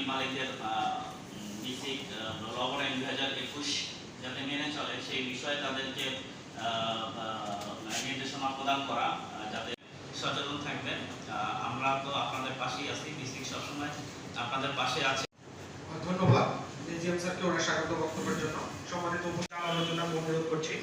মিল মালিকদের ডিস্ট্রিক্ট লবণ আইন দুই হাজার একুশ যাতে মেনে চলে, সেই বিষয়ে তাদেরকে নির্দেশনা প্রদান করা যাতে সচেতন থাকবেন আমরা তো আপনাদের পাশেই আছি ডিস্ট্রিক্ট সবসময় আপনাদের পাশে আছে। ধন্যবাদ। এজিএম স্যারকে ওনার স্বাগত বক্তব্যের জন্য। সম্মানিত উপস্থিত আমি অনুরোধ করছি।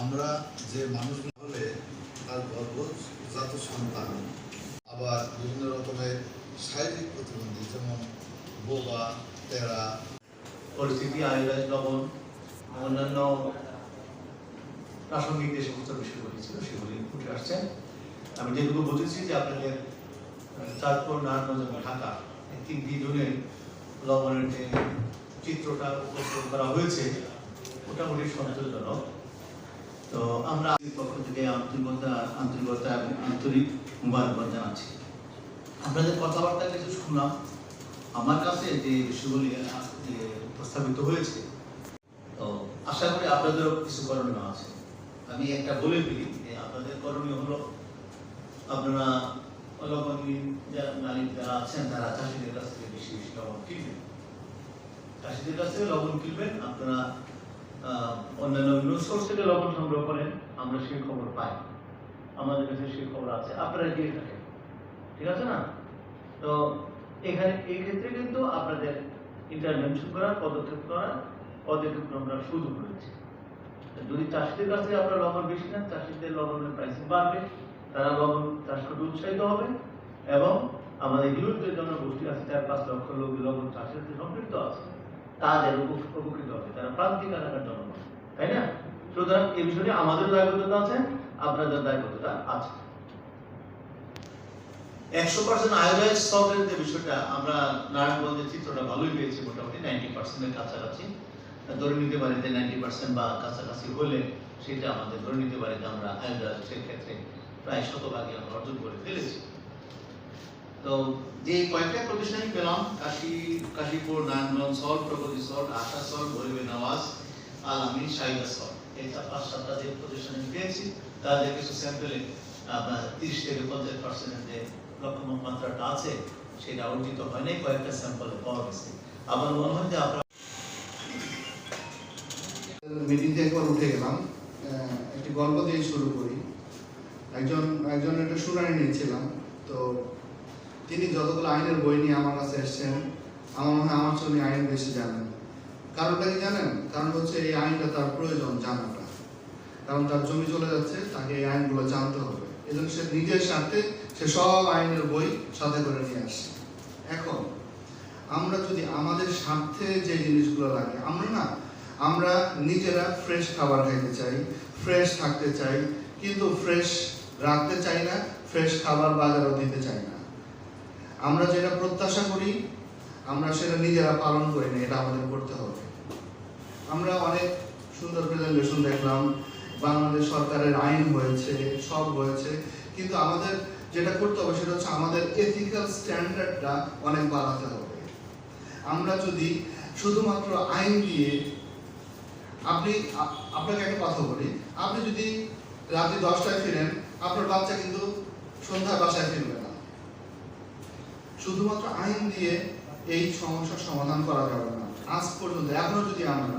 আমরা যে মানুষগুলো হলে তার গর্ভজাত সন্তান, আবার বিভিন্ন রকমের শারীরিক প্রতিবন্ধী, যেমন বোবা, তেরা। পরিস্থিতি আয়োজন লবণ, অন্যান্য প্রাসঙ্গিক যে সমস্ত বিষয়গুলি ছিল, সেগুলি উঠে আসছে। আমি যেটুকু বুঝেছি যে আপনাদের চাঁদপুর, নারায়ণগঞ্জ এবং ঢাকা এই তিনটি জোনে লবণের যে চিত্রটা উপস্থাপন করা হয়েছে মোটামুটি সন্তোষজনক তো আমরা পক্ষ থেকে আন্তরিকতা আন্তরিকতা এবং আন্তরিক মুবারকবাদ জানাচ্ছি। আপনাদের কথাবার্তা কিছু শুনলাম। আমার কাছে যে বিষয়গুলি প্রস্তাবিত হয়েছে, তো আশা করি আপনাদেরও কিছু করণীয় আছে। আমি একটা বলে দিই যে আপনাদের করণীয় হলো, আপনারা অলপনী যারা মালিক যারা আছেন, তারা চাষিদের কাছ থেকে বেশি বেশি লবণ কিনবেন। চাষিদের কাছ থেকে লবণ কিনবেন, আপনারা অন্যান্য বিভিন্ন সোর্স থেকে লবণ সংগ্রহ করেন, আমরা সেই খবর পাই। আমাদের কাছে সেই খবর আছে। আপনারা দিয়ে থাকেন। ঠিক আছে না? তো এখানে, এই ক্ষেত্রে কিন্তু আপনাদের ইন্টারভেনশন করার পদক্ষেপ করার পদক্ষেপ সুযোগ রয়েছে যদি চাষিদের কাছে আপনারা লবণ বেশি নেন, চাষিদের লবণের প্রাইসিং বাড়বে, তারা লবণ চাষ করতে উৎসাহিত হবে এবং আমাদের হিউজ যে জনগোষ্ঠী আছে, চার পাঁচ লক্ষ লোক লবণ চাষের সম্পৃক্ত আছে, তাদের উপকৃত হবে। তারা প্রান্তিক এলাকার জনগণ তাই না? সুতরাং এই বিষয়ে আমাদের দায়বদ্ধতা আছে আপনাদের দায়বদ্ধতা আছে। একশো পার্সেন্ট আয়োডাইজ সল্টের যে বিষয়টা, আমরা নারায়ণগঞ্জের চিত্রটা ভালোই পেয়েছি মোটামুটি নাইনটি পার্সেন্টের কাছাকাছি। ধরে নিতে পারি যে নাইনটি পার্সেন্ট বা কাছাকাছি হলে সেটা আমাদের ধরে নিতে পারি যে আমরা আয়োডাইজের ক্ষেত্রে প্রায় শতভাগই আমরা অর্জন করে ফেলেছি। তো যে কয়েকটা প্রতিষ্ঠান পেলাম, Kashi, Kashipur, Narayanganj salt Pragati salt Asha salt Gharib Nawaz Al Amin Shahida salt এই পাঁচ সাতটা যে প্রতিষ্ঠান পেয়েছি, তাদের কিছু স্যাম্পেলে আপনার তিরিশ থেকে পঞ্চাশ পার্সেন্টের যে লক্ষ্যমাত্রাটা আছে, সেটা অর্জিত হয় নাই, কয়েকটা স্যাম্পলে পাওয়া গেছে। আমার মনে হয় যে আপনারা মিটিং থেকে একবার উঠে গেলাম। একটি গল্প দিয়ে শুরু করি। একজন একজন একটা শুনানি নিয়েছিলাম। তো তিনি যতগুলো আইনের বই নিয়ে আমার কাছে এসেছেন, আমার মনে হয় আমার জন্য আইন বেশি জানেন। কারণটা কি জানেন? কারণ হচ্ছে এই আইনটা তার প্রয়োজন জানাটা। কারণ তার জমি চলে যাচ্ছে, তাকে এই আইনগুলো জানতে হবে। এজন্য সে নিজের স্বার্থে সে সব আইনের বই সাথে করে নিয়ে আসে। এখন, আমরা যদি আমাদের স্বার্থে যে জিনিসগুলো লাগে, আমরা না, আমরা নিজেরা ফ্রেশ খাবার খাইতে চাই ফ্রেশ থাকতে চাই, কিন্তু ফ্রেশ রাখতে চাই না ফ্রেশ খাবার বাজারও দিতে চাই না। আমরা যেটা প্রত্যাশা করি আমরা সেটা নিজেরা পালন করি না, এটা আমাদের করতে হবে। আমরা অনেক সুন্দর প্রেজেন্টেশন দেখলাম, বাংলাদেশ সরকারের আইন হয়েছে, সব হয়েছে, কিন্তু আমাদের যেটা করতে হবে সেটা হচ্ছে আমাদের এথিক্যাল স্ট্যান্ডার্ডটা অনেক বাড়াতে হবে। আমরা যদি শুধুমাত্র আইন দিয়ে, আপনি, আপনাকে একটা কথা বলি, আপনি যদি রাতে দশটায় ফিরেন, আপনার বাচ্চা কিন্তু সন্ধ্যা বাসায় ফিরবে না। শুধুমাত্র আইন দিয়ে এই সমস্যার সমাধান করা যাবে না। আজ পর্যন্ত, এখনও যদি আমরা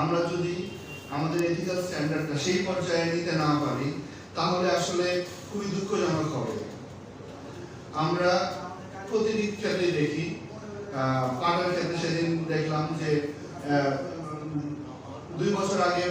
আমরা যদি আমাদের এথিক্যাল স্ট্যান্ডার্ডটা সেই পর্যায়ে নিতে না পারি, তাহলে আসলে খুবই দুঃখজনক হবে। আমরা প্রতিটি ক্ষেত্রে দেখি পাটের ক্ষেত্রে সেদিন দেখলাম যে দুই বছর আগে